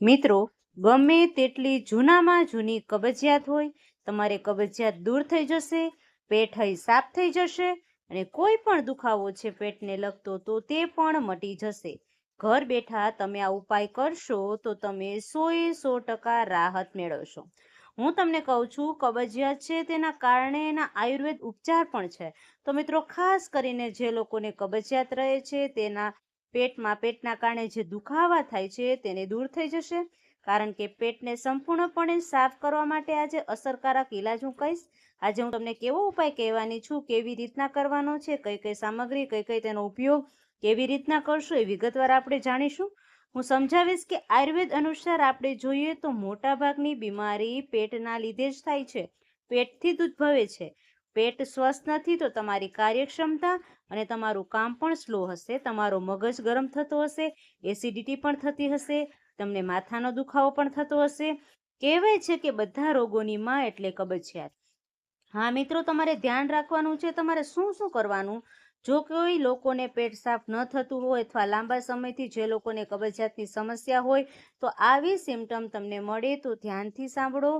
મિત્રો, ગમે તેટલી જૂનામાં જૂની કબજિયાત હોય, તમારે કબજિયાત દૂર થઈ જશે, પેટ હઈ સાફ થઈ જશે અને કોઈ પણ દુખાવો છે પેટને લગતો તો તે પણ મટી જશે. ઘર બેઠા તમે આ ઉપાય કરશો તો તમે સોએ સો ટકા રાહત મેળવશો. હું તમને કહું છું, કબજિયાત છે તેના કારણે એના આયુર્વેદ ઉપચાર પણ છે. તો મિત્રો, ખાસ કરીને જે લોકોને કબજિયાત રહે છે તેના પેટમાં પેટના કારણે જે દુખાવા થાય છે તેને દૂર થઈ જશે. કારણ કે પેટને સંપૂર્ણપણે સાફ કરવા માટે આજે અસરકારક ઈલાજ હું કહીશ. આજે હું તમને કેવો ઉપાય કહેવાની છું, કેવી રીતના કરવાનો છે, કઈ કઈ સામગ્રી, કઈ કઈ તેનો ઉપયોગ કેવી રીતના કરશું એ વિગતવાર આપણે જાણીશું. હું સમજાવીશ કે આયુર્વેદ અનુસાર આપણે જોઈએ તો મોટાભાગની બીમારી પેટના લીધે જ થાય છે. પેટથી જ ઉદ્ભવે છે. પેટ સ્વસ્થ નથી તો તમારી કાર્યક્ષમતા અને તમારું કામ પણ સ્લો હશે, તમારો મગજ ગરમ થતો હશે, એસિડિટી પણ થતી હશે, તમને માથાનો દુખાવો પણ થતો હશે. કહેવાય છે કે બધા રોગોની માં એટલે કબજિયાત. હા, મિત્રો, તમારે ધ્યાન રાખવાનું છે, તમારે શું શું કરવાનું? જો કોઈ લોકોને પેટ સાફ ન થતું હોય અથવા લાંબા સમયથી જે લોકોને કબજિયાતની સમસ્યા હોય, તો આવી સિમ્ટમ તમને મળે તો ધ્યાનથી સાંભળો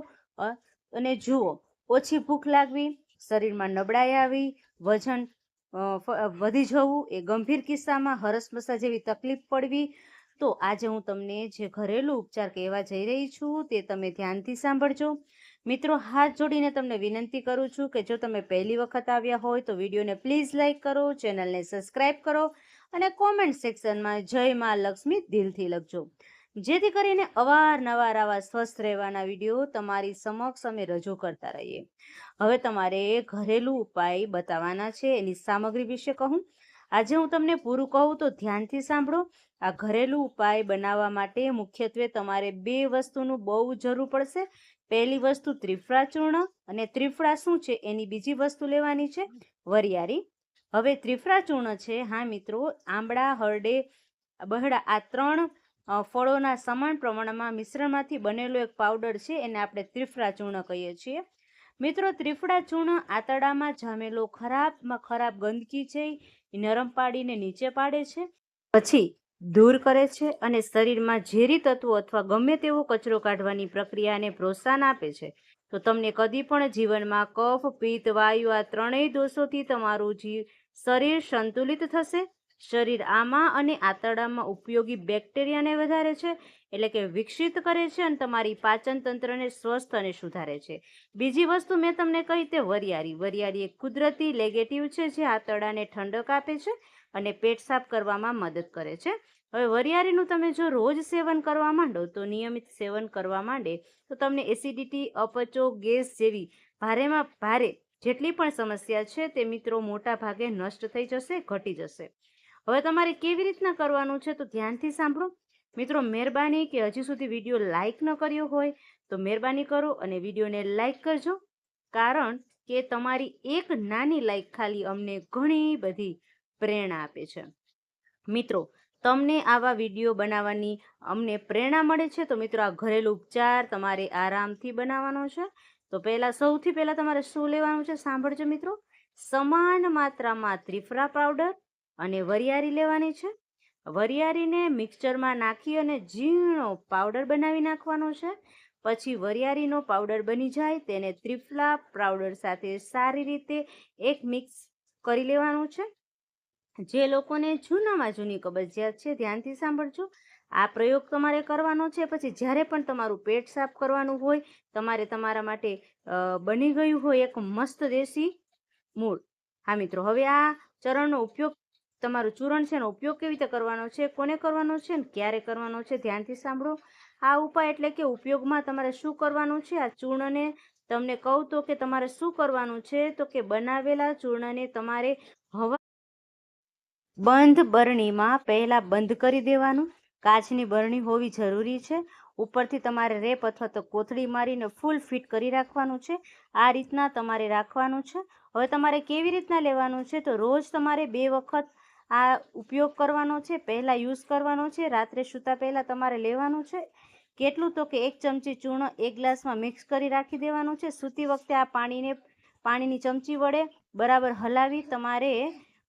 અને જુઓ, ઓછી ભૂખ લાગવી શરીરમાં નબળાઈ આવી, વજન વધી જવું, એ ગંભીર કિસ્સામાં હરસમસા જેવી તકલીફ પડવી. તો આજે હું તમને જે ઘરેલું ઉપચાર કહેવા જઈ રહી છું તે તમે ધ્યાનથી સાંભળજો. મિત્રો, હાથ જોડીને તમને વિનંતી કરું છું કે જો તમે પહેલી વખત આવ્યા હોય તો વિડીયોને પ્લીઝ લાઇક કરો, ચેનલને સબસ્ક્રાઈબ કરો અને કોમેન્ટ સેક્શનમાં જય માં લક્ષ્મી દિલથી લખજો. જેથી કરીને અવારનવાર આવા સ્વસ્થ રહેવાના વીડિયો તમારી સમક્ષ અમે રજૂ કરતા રહીએ. હવે તમારે ઘરેલું ઉપાય બતાવવાના છે, એની સામગ્રી વિશે કહું. આજે હું તમને પૂરું કહું તો ધ્યાનથી સાંભળો. આ ઘરેલું ઉપાય બનાવવા માટે મુખ્યત્વે તમારે બે વસ્તુનું બહુ જરૂર પડશે. પહેલી વસ્તુ ત્રિફળા ચૂર્ણ અને ત્રિફળા શું છે એની બીજી વસ્તુ લેવાની છે વરિયાળી. હવે ત્રિફળા ચૂર્ણ છે, હા મિત્રો, આંબળા હરડે બહડા આ ત્રણ ફળોના સમાન પ્રમાણમાં મિશ્રણમાંથી બનેલો એક પાવડર છે, એને આપણે ત્રિફળા ચૂર્ણ કહીએ છીએ. મિત્રો, ત્રિફળા ચૂર્ણ આંતરડામાં જામેલો ખરાબમાં ખરાબ ગંદકી છે, એ નરમ પાડીને નીચે પાડે છે, પછી દૂર કરે છે અને શરીરમાં ઝેરી તત્વો અથવા ગમે તેવો કચરો કાઢવાની પ્રક્રિયાને પ્રોત્સાહન આપે છે. તો તમને કદી પણ જીવનમાં કફ, પિત્ત, વાયુ આ ત્રણેય દોષોથી તમારું જીવ શરીર સંતુલિત થશે. શરીર આમાં અને આંતરડામાં ઉપયોગી બેક્ટેરિયાને વધારે છે, એટલે કે વિકસિત કરે છે અને તમારી પાચન તંત્રને સ્વસ્થ અને સુધારે છે. બીજી વસ્તુ મેં તમને કહી તે વરિયાળી. વરિયાળી એક કુદરતી લેગેટિવ છે જે આંતરડાને ઠંડક આપે છે અને પેટ સાફ કરવામાં મદદ કરે છે. હવે વરિયાળીનું તમે જો રોજ સેવન કરવા માંડો, તો નિયમિત સેવન કરવા માંડે, તો તમને એસિડિટી અપચો, ગેસ જેવી ભારેમાં ભારે જેટલી પણ સમસ્યા છે તે મિત્રો મોટા ભાગે નષ્ટ થઈ જશે, ઘટી જશે. હવે તમારે કેવી રીતના કરવાનું છે તો ધ્યાનથી સાંભળો. મિત્રો, મહેરબાની કે હજી સુધી વીડિયો લાઇક ન કર્યો હોય તો મહેરબાની કરો અને વિડીયોને લાઇક કરજો. કારણ કે તમારી એક નાની લાઈક ખાલી અમને ઘણી બધી પ્રેરણા આપે છે. મિત્રો, તમને આવા વીડિયો બનાવવાની અમને પ્રેરણા મળે છે? તો મિત્રો, આ ઘરેલું ઉપચાર તમારે આરામથી બનાવવાનો છે. તો પહેલાં સૌથી પહેલાં તમારે શું લેવાનું છે? સાંભળજો મિત્રો. સમાન માત્રામાં ત્રિફળા પાવડર અને વરિયાળી લેવાની છે. વરિયાળીને મિક્સચરમાં નાખી અને ઝીણો પાવડર બનાવી નાખવાનો છે. પછી વરિયાળીનો પાવડર બની જાય તેને ત્રિફલા પાવડર સાથે સારી રીતે એક મિક્સ કરી લેવાનું છે. જે લોકોને જૂનામાં જૂની કબજિયાત છે ધ્યાનથી સાંભળજો. આ પ્રયોગ તમારે કરવાનો છે. પછી જ્યારે પણ તમારું પેટ સાફ કરવાનું હોય, તમારે તમારા માટે બની ગયું હોય એક મસ્ત દેશી મૂળ. હા મિત્રો, હવે આ ચરણનો ઉપયોગ તમારું ચૂરણ છે એનો ઉપયોગ કેવી રીતે કરવાનો છે, કોને કરવાનો છે ને ક્યારે કરવાનો છે, ધ્યાનથી સાંભળો. આ ઉપાય એટલે કે ઉપયોગમાં તમારે શું કરવાનું છે? આ ચૂર્ણને તમને કહું તો કે તમારે શું કરવાનું છે? તો કે બનાવેલા ચૂર્ણને તમારે હવા બંધ બરણીમાં પહેલા બંધ કરી દેવાનું. કાચની બરણી હોવી જરૂરી છે. ઉપરથી તમારે રેપ અથવા તો કોથળી મારીને ફૂલ ફિટ કરી રાખવાનું છે. આ રીતના તમારે રાખવાનું છે. હવે તમારે કેવી રીતના લેવાનું છે? તો રોજ તમારે બે વખત આ ઉપયોગ કરવાનો છે પહેલાં યુઝ કરવાનો છે રાત્રે સૂતા પહેલાં તમારે લેવાનું છે. કેટલું તો કે એક ચમચી ચૂર્ણ એક ગ્લાસમાં મિક્સ કરી રાખી દેવાનું છે. સૂતી વખતે આ પાણીને પાણીની ચમચી વડે બરાબર હલાવી તમારે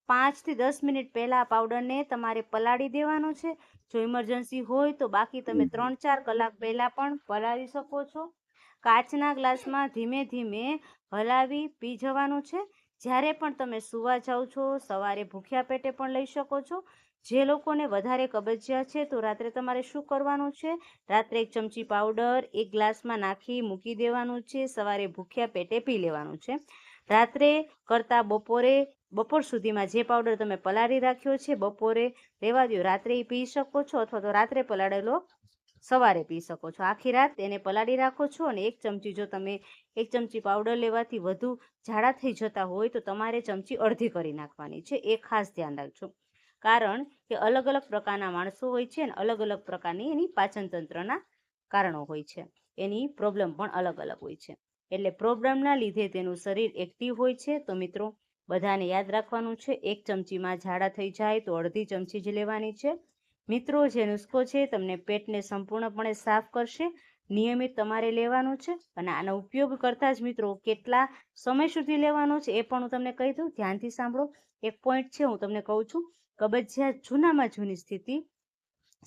પાંચથી દસ મિનિટ પહેલાં આ પાવડરને તમારે પલાળી દેવાનો છે. જો ઇમરજન્સી હોય તો બાકી તમે ત્રણ ચાર કલાક પહેલાં પણ પલાળી શકો છો. કાચના ગ્લાસમાં ધીમે ધીમે હલાવી પી જવાનું છે. જ્યારે પણ તમે સૂવા જાઓ છો, સવારે ભૂખ્યા પેટે પણ લઈ શકો છો. જે લોકોને વધારે કબજિયાત છે, તો રાત્રે તમારે શું કરવાનું છે? રાત્રે એક ચમચી પાવડર, એક ગ્લાસમાં નાખી મૂકી દેવાનું છે, સવારે ભૂખ્યા પેટે પી લેવાનું છે. રાત્રે કરતાં બપોરે, બપોર સુધીમાં જે પાવડર તમે પલાળી રાખ્યો છે, બપોરે રહેવા દો રાત્રે પી શકો છો અથવા તો રાત્રે પલાળેલો સવારે પી શકો છો. આખી રાત એને પલાળી રાખો છો અને એક ચમચી જો તમે, એક ચમચી પાવડર લેવાથી વધુ ઝાડા થઈ જતા હોય તો તમારે ચમચી અડધી કરી નાખવાની છે. એ ખાસ ધ્યાન રાખજો. કારણ કે અલગ અલગ પ્રકારના માણસો હોય છે અને અલગ અલગ પ્રકારની એની પાચનતંત્રના કારણો હોય છે. એની પ્રોબ્લેમ પણ અલગ અલગ હોય છે. એટલે પ્રોબ્લેમના લીધે તેનું શરીર એક્ટિવ હોય છે. તો મિત્રો, બધાને યાદ રાખવાનું છે, એક ચમચીમાં ઝાડા થઈ જાય તો અડધી ચમચી જ લેવાની છે. મિત્રો, જે નુસ્ખો છે, તમને પેટને સંપૂર્ણપણે સાફ કરશે. નિયમિત તમારે લેવાનું છે અને આનો ઉપયોગ કરતા જ મિત્રો, કેટલા સમય સુધી લેવાનો છે એ પણ હું તમને કહી દઉં. ધ્યાનથી સાંભળો. એક પોઈન્ટ છે, હું તમને કહું છું. કબજિયાત જૂનામાં જૂની સ્થિતિ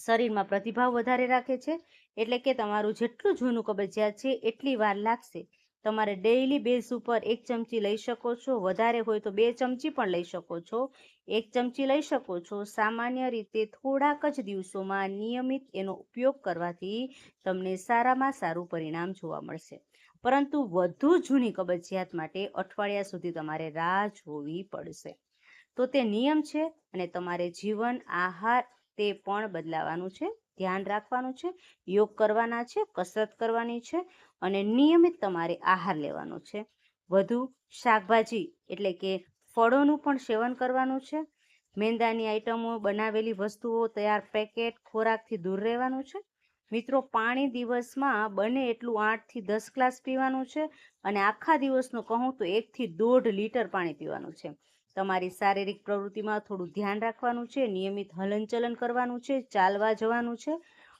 શરીરમાં પ્રતિભાવ વધારે રાખે છે. એટલે કે તમારું જેટલું જૂનું કબજિયાત છે, એટલી વાર લાગશે. તમારે ડેઇલી બેઝ ઉપર એક ચમચી લઈ શકો છો, વધારે હોય તો બે ચમચી પણ લઈ શકો છો. એક ચમચી લઈ શકો છો. સામાન્ય રીતે થોડાક જ દિવસોમાં નિયમિત એનો ઉપયોગ કરવાથી તમને સારામાં સારું પરિણામ જોવા મળશે. પરંતુ વધુ જૂની કબજિયાત માટે અઠવાડિયા સુધી તમારે રાહ જોવી પડશે. તો તે નિયમ છે અને તમારે જીવન, આહાર તે પણ બદલાવાનું છે. ધ્યાન રાખવાનું છે. યોગ કરવાના છે, કસરત કરવાની છે. અને નિયમિત તમારે આહાર લેવાનો છે. વધુ શાકભાજી એટલે કે ફળોનું પણ સેવન કરવાનું છે. મેંદાની આઈટમો બનાવેલી વસ્તુઓ તૈયાર પેકેટ ખોરાકથી દૂર રહેવાનું છે. મિત્રો, પાણી દિવસમાં બને એટલું આઠથી દસ ગ્લાસ પીવાનું છે અને આખા દિવસનું કહું તો એકથી દોઢ લીટર પાણી પીવાનું છે. તમારી શારીરિક પ્રવૃત્તિમાં થોડું ધ્યાન રાખવાનું છે, નિયમિત હલનચલન કરવાનું છે, ચાલવા જવાનું છે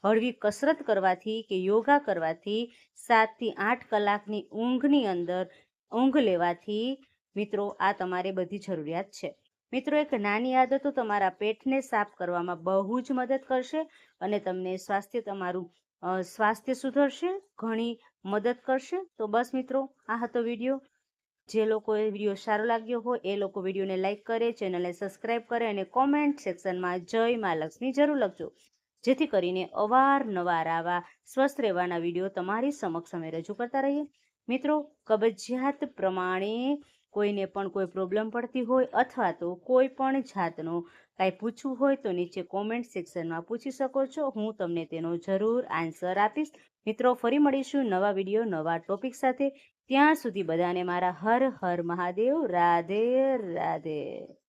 હળવી કસરત કરવાથી કે યોગા કરવાથી સાતથી આઠ કલાકની ઊંઘની અંદર ઊંઘ લેવાથી મિત્રો આ તમારે બધી જરૂરિયાત છે. મિત્રો એક નાની આદતો તમારા પેટને સાફ કરવામાં બહુ જ મદદ કરશે અને તમને સ્વાસ્થ્ય તમારું સ્વાસ્થ્ય સુધરશે, ઘણી મદદ કરશે. તો બસ મિત્રો, આ હતો વીડિયો. જે લોકોએ વીડિયો સારો લાગ્યો હોય એ લોકો વિડીયોને લાઇક કરે, ચેનલને સબસ્ક્રાઇબ કરે અને કોમેન્ટ સેક્શનમાં જય મા લક્ષ્મી જરૂર લખજો. જેથી કરીને અવારનવાર આવા સ્વસ્થ રહેવાના વીડિયો તમારી સમક્ષ અમે રજૂ કરતા રહીએ. મિત્રો, કબજિયાત પ્રમાણે કોઈને પણ કોઈ પ્રોબ્લેમ પડતી હોય અથવા તો કોઈ પણ જાતનો કાંઈ પૂછવું હોય તો નીચે કોમેન્ટ સેક્શનમાં પૂછી શકો છો. હું તમને તેનો જરૂર આન્સર આપીશ. મિત્રો, ફરી મળીશું નવા વીડિયો, નવા ટોપિક સાથે. ત્યાં સુધી બધાને મારા હર હર મહાદેવ. રાધે રાધે.